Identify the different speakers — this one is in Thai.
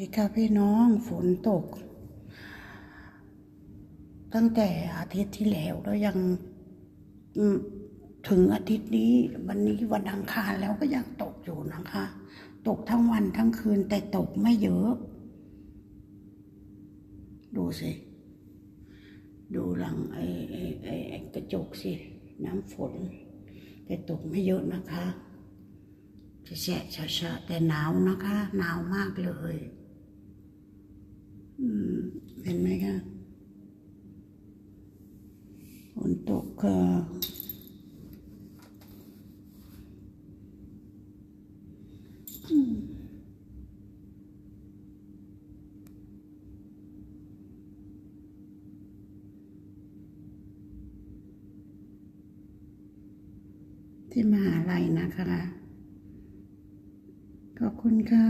Speaker 1: ดีค่ะพี่น้องฝนตก ตั้งแต่อาทิตย์ที่แล้วแล้วยังถึงอาทิตย์นี้ วันนี้วันอังคารแล้วก็ยังตกอยู่นะคะ ตกทั้งวันทั้งคืนแต่ตกไม่เยอะ ดูสิ ดูหลังไอ้ไอ้ไอ้ไอ้กระจกสิ น้ำฝน แต่ตกไม่เยอะนะคะจะแฉะชะๆแต่หนาวนะคะ หนาวมากเลย เห็นไหมคะฝนตกก็ที่มหาลัยนะคะ ขอบคุณค่ะ